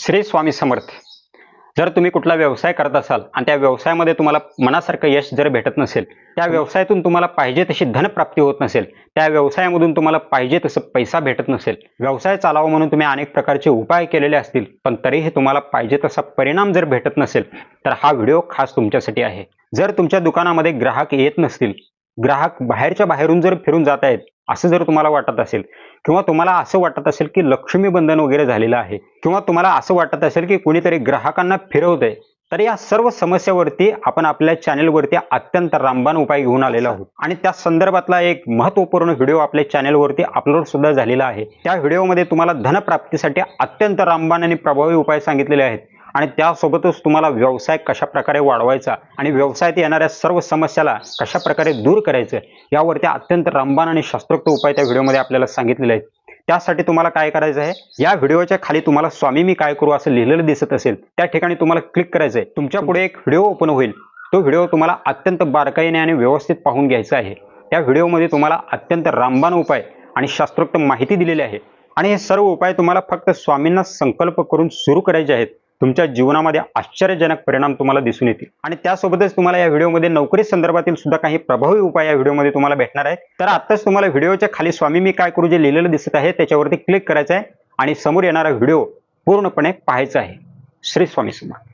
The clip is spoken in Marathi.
श्री स्वामी समर्थ. जर तुम्ही कुठला व्यवसाय करत असाल आणि त्या व्यवसायामध्ये तुम्हाला मनासारखं यश जर भेटत नसेल त्या व्यवसायातून तुम्हाला पाहिजे तशी धनप्राप्ती होत नसेल त्या व्यवसायामधून तुम्हाला पाहिजे तसं पैसा भेटत नसेल व्यवसाय चालावा म्हणून तुम्ही अनेक प्रकारचे उपाय केलेले असतील पण तरीही तुम्हाला पाहिजे तसा परिणाम जर भेटत नसेल तर हा व्हिडिओ खास तुमच्यासाठी आहे. जर तुमच्या दुकानामध्ये ग्राहक येत नसतील ग्राहक बाहेरच्या बाहेरून जर फिरून जात आहेत असं जर तुम्हाला वाटत असेल किंवा तुम्हाला असं वाटत असेल की लक्ष्मी बंधन वगैरे झालेलं आहे किंवा तुम्हाला असं वाटत असेल की कोणीतरी ग्राहकांना फिरवतंय तर या सर्व समस्यावरती आपण आपल्या चॅनेलवरती अत्यंत रामबाण उपाय घेऊन आलेला आहोत. आणि त्या संदर्भातला एक महत्त्वपूर्ण व्हिडिओ आपल्या चॅनेलवरती अपलोड सुद्धा झालेला आहे. त्या व्हिडिओमध्ये तुम्हाला धनप्राप्तीसाठी अत्यंत रामबाण आणि प्रभावी उपाय सांगितलेले आहेत. आणि त्यासोबतच तुम्हाला व्यवसाय कशा प्रकारे वाढवायचा आणि व्यवसायात येणाऱ्या सर्व समस्याला कशाप्रकारे दूर करायचं यावरती अत्यंत रामबाण आणि शास्त्रोक्त उपाय त्या व्हिडिओमध्ये आपल्याला सांगितलेले आहेत. त्यासाठी तुम्हाला काय करायचं आहे? या व्हिडिओच्या खाली तुम्हाला स्वामी मी काय करू असं लिहिलेलं दिसत असेल त्या ठिकाणी तुम्हाला क्लिक करायचं आहे. तुमच्यापुढे एक व्हिडिओ ओपन होईल. तो व्हिडिओ तुम्हाला अत्यंत बारकाईने आणि व्यवस्थित पाहून घ्यायचा आहे. त्या व्हिडिओमध्ये तुम्हाला अत्यंत रामबान उपाय आणि शास्त्रोक्त माहिती दिलेली आहे. आणि हे सर्व उपाय तुम्हाला फक्त स्वामींना संकल्प करून सुरू करायचे आहेत. तुमच्या जीवनामध्ये आश्चर्यजनक परिणाम तुम्हाला दिसून येतील. आणि त्यासोबतच तुम्हाला या व्हिडिओमध्ये नोकरी संदर्भातील सुद्धा काही प्रभावी उपाय या व्हिडिओमध्ये तुम्हाला भेटणार आहेत. तर आताच तुम्हाला व्हिडिओच्या खाली स्वामी मी काय करू जे लिहिलेलं दिसत आहे त्याच्यावरती क्लिक करायचं आहे आणि समोर येणारा व्हिडिओ पूर्णपणे पाहायचा आहे. श्री स्वामी समर्थ.